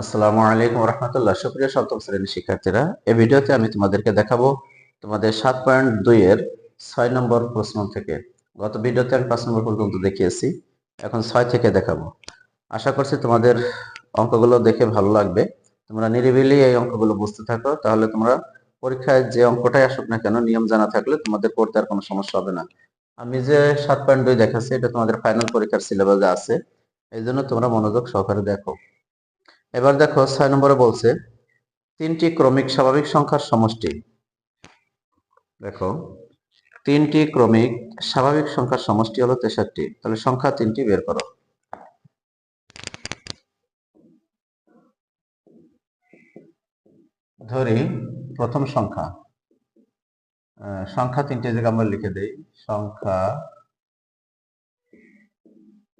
আসসালামু আলাইকুম রহমতুল্লাহ। সুপ্রিয় সপ্তম শ্রেণির শিক্ষার্থীরা, এই ভিডিওতে আমি তোমাদেরকে দেখাবো তোমাদের সাত পয়েন্ট দুইয়ের ছয় নম্বর প্রশ্ন থেকে। গত ভিডিওতে আমি পাঁচ নম্বর পর্যন্ত দেখিয়েছি, এখন ছয় থেকে দেখাবো। আশা করছি তোমাদের অঙ্কগুলো দেখে ভালো লাগবে। তোমরা নিরিবিলি এই অঙ্কগুলো বুঝতে থাকো, তাহলে তোমরা পরীক্ষায় যে অঙ্কটাই আসুক না কেন, নিয়ম জানা থাকলে তোমাদের পড়তে আর কোনো সমস্যা হবে না। আমি যে সাত পয়েন্ট দুই দেখাচ্ছি, এটা তোমাদের ফাইনাল পরীক্ষার সিলেবাসে আছে, এই জন্য তোমরা মনোযোগ সহকারে দেখো। এবার দেখো ছয় নম্বরে বলছে, তিনটি ক্রমিক স্বাভাবিক সংখ্যার সমষ্টি। দেখো, তিনটি ক্রমিক স্বাভাবিক সংখ্যার সমষ্টি হলো তেষট্টি। তাহলে সংখ্যা তিনটি বের করো। ধরি প্রথম সংখ্যা। সংখ্যা তিনটি জায়গা আমরা লিখে দেই। সংখ্যা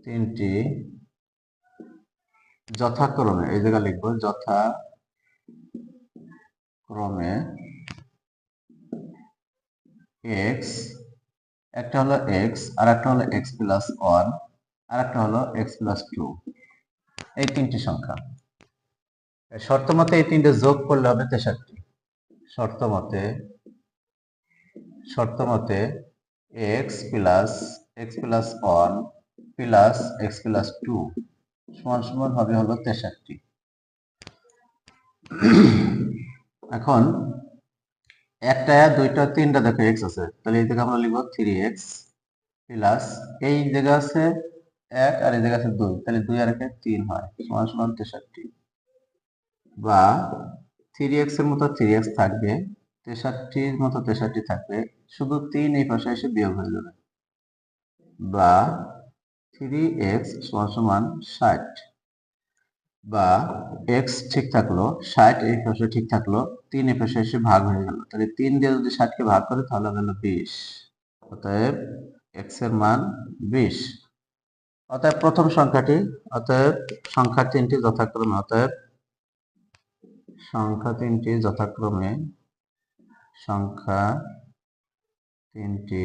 তিনটি যথাক্রমে, এই জায়গা লিখব যথা ক্রমে এক্স একটা হলো এক্স আর একটা হলো এক্স প্লাস ওয়ান আর একটা হলো এক্স প্লাস টু এই তিনটি সংখ্যা। শর্ত মতে এই তিনটে যোগ করলে হবে তেষট্টি। শর্ত মতে শর্ত মতে x plus x plus one plus x plus two সমান সমান হবে হলো তেষট্টি। এখন একটা, দুইটা, তিনটা দেখো এক্স আছে। তাহলে এই জায়গায় আমরা লিখব থ্রি এক্স প্লাস এই জায়গা আছে এক আর এই জায়গা আছে দুই। তাহলে দুই আর একে তিন হয়, সমান সমান তেষট্টি। বা থ্রি এক্সের মতো থ্রি এক্স থাকবে, তেষট্টির মতো তেষট্টি থাকবে, শুধু তিন এই পাশে এসে বিয়োগ হয়ে যাবে। বা থ্রি এক্স সমান ষাট বা এক্স ঠিক থাকল, ষাট এই পাশে ঠিক থাকল, তিন এই পাশে এসে ভাগ হয়ে গেল। তাহলে তিন দিয়ে যদি ষাটকে ভাগ করে, তাহলে হলো বিশ। অতএব এক্সের মান বিশ। অতএব প্রথম সংখ্যাটি, অতএব সংখ্যা তিনটি যথাক্রমে, অতএব সংখ্যা তিনটি যথাক্রমে সংখ্যা তিনটি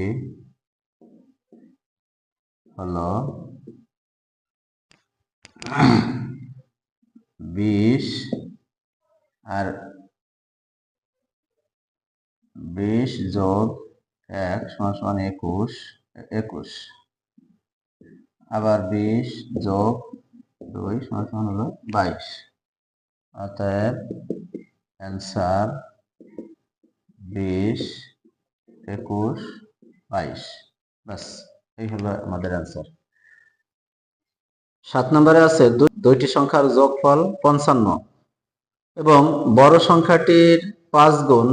হলো বিশ আর বিশ যোগ এক সমান সমান একুশ একুশ। আবার বিশ যোগ দুই সমান সমান হলো বাইশ। অতএব অ্যান্সার বিশ, একুশ, বাইশ। ব্যাস। এই হলো আমাদের অ্যান্সার সাত নম্বরে আছে দুইটি সংখ্যার যোগফল পঞ্চান্ন এবং বড় সংখ্যাটির পাঁচ গুণ,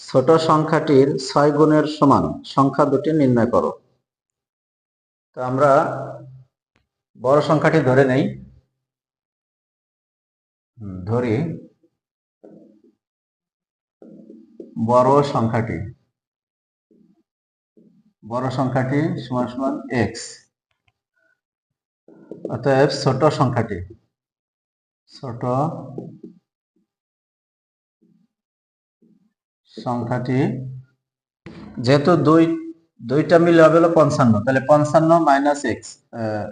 ছোট সংখ্যাটির ছয় গুণের সমান। সংখ্যা দুটি নির্ণয় করো। তো আমরা বড় সংখ্যাটি ধরে নেই। ধরি বড় সংখ্যাটি। বড় সংখ্যাটি সমান সমান এক্স অতএব ছোট সংখ্যাটি ছোট সংখ্যাটি, যেহেতু দুই, দুইটা মিলে হবে হলো পঞ্চান্ন, তাহলে পঞ্চান্ন মাইনাস এক্স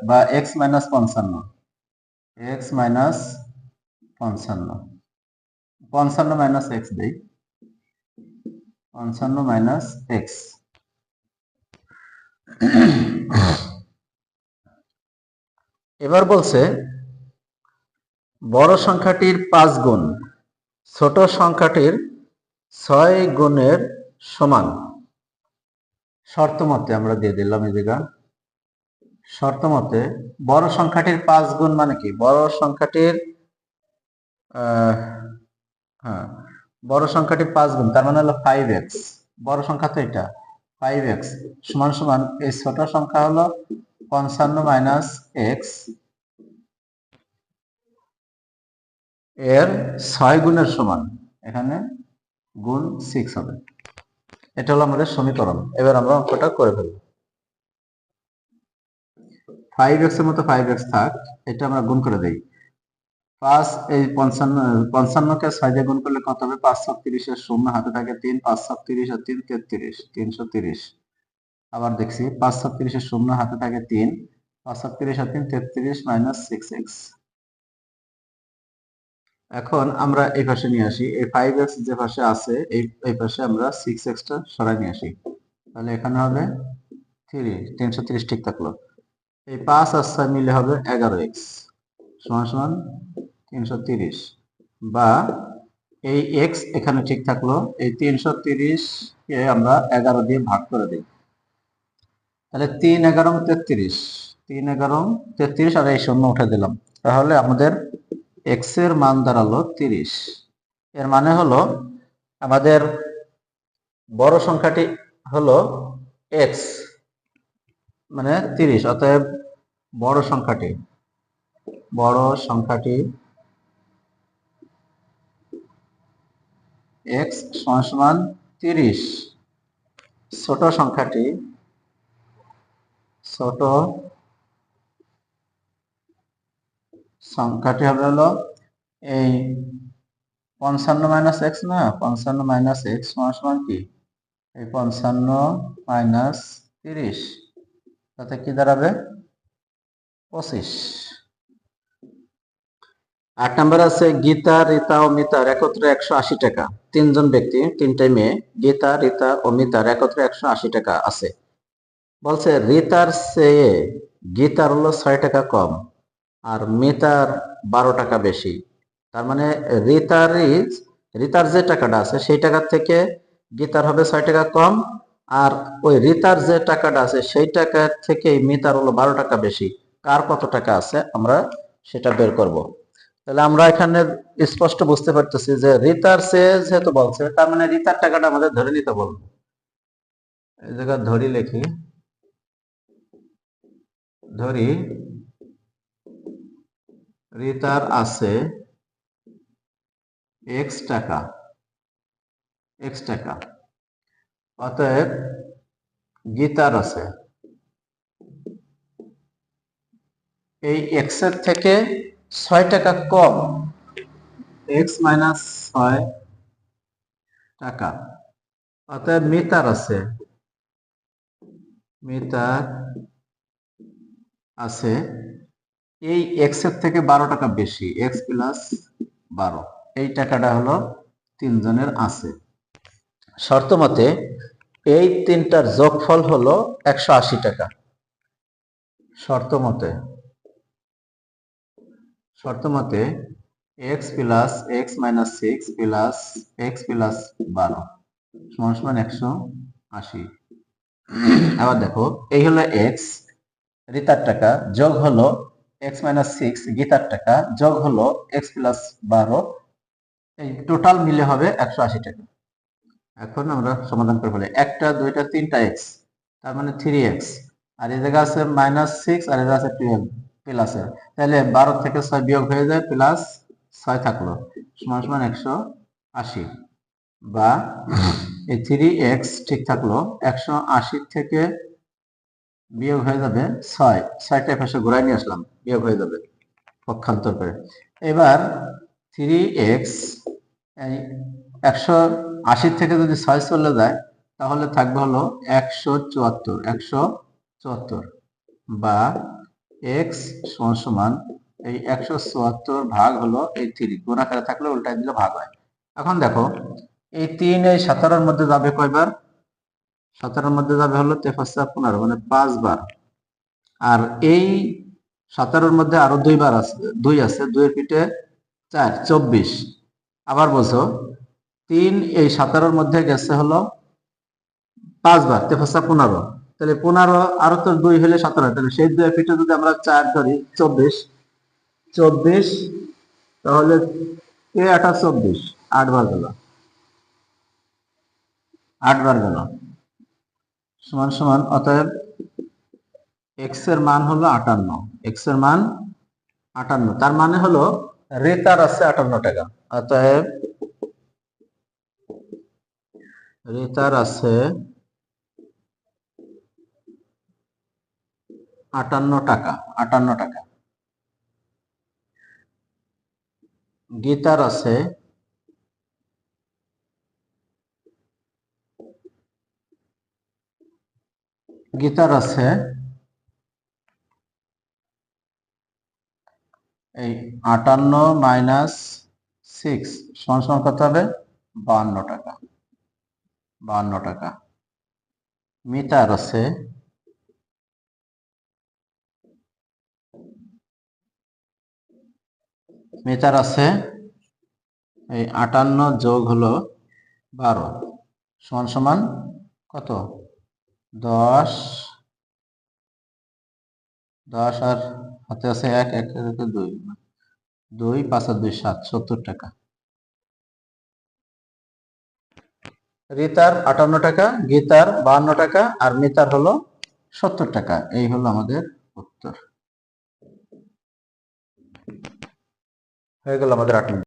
বা এক্স মাইনাস পঞ্চান্ন। এক্স মাইনাস পঞ্চান্ন। পঞ্চান্ন মাইনাস এক্স দেই। পঞ্চান্ন মাইনাস এক্স এবার বলছে, বড় সংখ্যাটির পাঁচ গুণ, ছোট সংখ্যাটির ছয় গুণের সমান। শর্ত মতে আমরা দিয়ে দিলাম জায়গা। শর্ত মতে বড় সংখ্যাটির পাঁচ গুণ মানে কি? বড় সংখ্যাটির হ্যাঁ বড় সংখ্যাটির পাঁচ গুণ, তার মানে হলো ফাইভ এক্স বড় সংখ্যা তো এটা। ফাইভ এক্স সমান সমান এই ছোট সংখ্যা হলো পঞ্চান্ন মাইনাস এক্সের ছয় গুণের সমান, এখানে গুণ সিক্স হবে। এটা হলো আমাদের সমীকরণ। এবার আমরা অঙ্কটা করে ফেলব। ফাইভ এক্সের মতো ফাইভ এক্স থাক, এটা আমরা গুণ করে দেই। পাঁচ, এই পঞ্চান্ন, পঞ্চান্নকে ছয় দিয়ে গুণ করলে কত হবে? পাঁচ ছত্রিশের শূন্য হাতে থাকে তিন পাঁচ ছত্রিশ আর তিন, তেত্রিশ, তিনশো তিরিশ। আবার দেখছি পাঁচ ছত্রিশের শূন্য হাতে থাকে তিন পাঁচ ছত্রিশ আর তিন, তেত্রিশ মাইনাস সিক্স এক্স এখন আমরা এই পাশে নিয়ে আসি, এই ফাইভ এক্স যে পাশে আছে, এই এই পাশে আমরা সিক্স এক্সটা সরাই নিয়ে আসি। তাহলে এখানে হবে থ্রি তিনশো তিরিশ ঠিক থাকল। এই পাঁচ আর ছয় মিলে হবে এগারো এক্স সমান সমান তিনশো তিরিশ বা এই এক্স এখানে ঠিক থাকল, এই তিনশো তিরিশ কে আমরা এগারো দিয়ে ভাগ করে দিই। তাহলে তিন এগারো তেত্রিশ, তিন এগারো তেত্রিশ আর এই শূন্য উঠে দিলাম। তাহলে আমাদের এক্সের মান দাঁড়াল তিরিশ। এর মানে হলো আমাদের বড় সংখ্যাটি হলো এক্স মানে তিরিশ, অতএব বড় সংখ্যাটি বড় সংখ্যাটি এক্স সমান সমান তিরিশ। ছোট সংখ্যাটি ছোট সংখ্যাটি হবে হলো এই পঞ্চান্ন মাইনাস এক্স না, পঞ্চান্ন মাইনাস এক্স সমান সমান কি? এই পঞ্চান্ন মাইনাস তিরিশ, তাতে কি দাঁড়াবে? পঁচিশ। আট নম্বর আছে গীতা, রীতা ও মিতার, একত্রে একশো আশি টাকা। তিনজন ব্যক্তি তিনটে মেয়ে, গীতা, রীতা ও মিতার একত্রে একশো আশি টাকা আছে। বলছে, রীতার চেয়ে গীতার হলো ছয় টাকা কম আর মিতার বারো টাকা বেশি। তার মানে রিতার রিতার যে টাকাটা আছে সেই টাকার থেকে গীতার হবে ছয় টাকা কম আর ওই রিতার যে টাকাটা আছে সেই টাকার থেকে মিতার হলো বারো টাকা বেশি। কার কত টাকা আছে আমরা সেটা বের করব। তাহলে আমরা এখানে স্পষ্ট বুঝতে পারতেছি যে রিতার সে যেহেতু বলছে, তার মানে রিতার টাকাটা আমাদের ধরে নিতে বলব। এই জায়গা ধরি লিখি। ধরি, রিতার আছে এক্স টাকা এক্স টাকা। অতএব গীতার আছে। এই এক্সের থেকে ছয় টাকা কম। এক্স মাইনাস ছয় টাকা। অতএব মিতার আছে। মিতার আছে। এই এক্সের থেকে বারো টাকা বেশি। এক্স প্লাস বারো। এই টাকাটা হলো তিনজনের আছে। শর্ত মতে এই তিনটার যোগফল হলো একশো আশি টাকা। শর্ত মতে। শর্ত মতে x plus x minus six plus x plus বারো সমান সমান একশো আশি। আবার দেখো, এই হলো এক্স রিতার টাকা যোগ হলো এক্স মাইনাস সিক্স গীতার টাকা যোগ হলো এক্স প্লাস বারো। এই টোটাল মিলে হবে একশো আশি টাকা। এখন আমরা সমাধান করে ফেলি। একটা, দুইটা, তিনটা এক্স তার মানে থ্রি এক্স আর এই জায়গা আছে মাইনাস সিক্স আর এই জায়গা আছে টুয়েলভ প্লাসের তাহলে বারো থেকে ছয় বিয়োগ হয়ে যায় প্লাস ছয় থাকল। সমান সমান একশো আশি বা এই থ্রি এক্স ঠিক থাকল, একশো আশি থেকে বিয়োগ হয়ে যাবে ছয়। ছয়টা পাশে ঘুরাই নিয়ে আসলাম, বিয়োগ হয়ে যাবে পক্ষান্তর করে। এবার থ্রি এক্স একশো আশি থেকে যদি ছয় চলে যায়, তাহলে থাকবে হলো একশো চুয়াত্তর একশো চুয়াত্তর বা এক্স সমান সমান এই একশো চুয়াত্তর ভাগ হলো এই থ্রি, গুণ আকারে থাকলে উল্টাই দিলে ভাগ হয়। এখন দেখো, এই তিন এই সতেরোর মধ্যে যাবে কয়বার? সতেরোর মধ্যে যাবে হলো তেফাসা পনেরো মানে পাঁচবার। আর এই সতেরোর মধ্যে আরও দুইবার আছে, দুই আছে, দুইয়ের পিঠে চার, চব্বিশ। আবার বলছো, তিন এই সতেরোর মধ্যে গেছে হলো পাঁচবার তেফাসা পনেরো। তাহলে পনেরো, আরও তো দুই হলে সতেরো, তাহলে সেই দুই পিঠে যদি আমরা চার ধরি চব্বিশ চব্বিশ, তাহলে এ আটা চব্বিশ, আট বার গেল। আট বার গেল। সমান সমান, অতএব এক্সের মান হলো আটান্ন এক্সের মান আটান্ন, তার মানে হলো রেতার আছে আটান্ন টাকা, অতএব রেতার আছে আটান্ন টাকা আটান্ন টাকা। গীতার আছে। গীতার আছে। এই আটান্ন মাইনাস সিক্স সমান কত হবে? বাহান্ন টাকা বাহান্ন টাকা। মিটার আছে। মিটার আছে। এই আটান্ন যোগ হলো বারো। সমান সমান কত? দশ। দশ আর হাতে আছে এক এক দুই। দুই পাঁচ আর দুই, সাত, সত্তর টাকা। রিতার আটান্ন টাকা, গীতার বাহান্ন টাকা, আর মিতার হলো সত্তর টাকা। এই হলো আমাদের উত্তর। হয়ে গেল আমাদের আট মিনিট।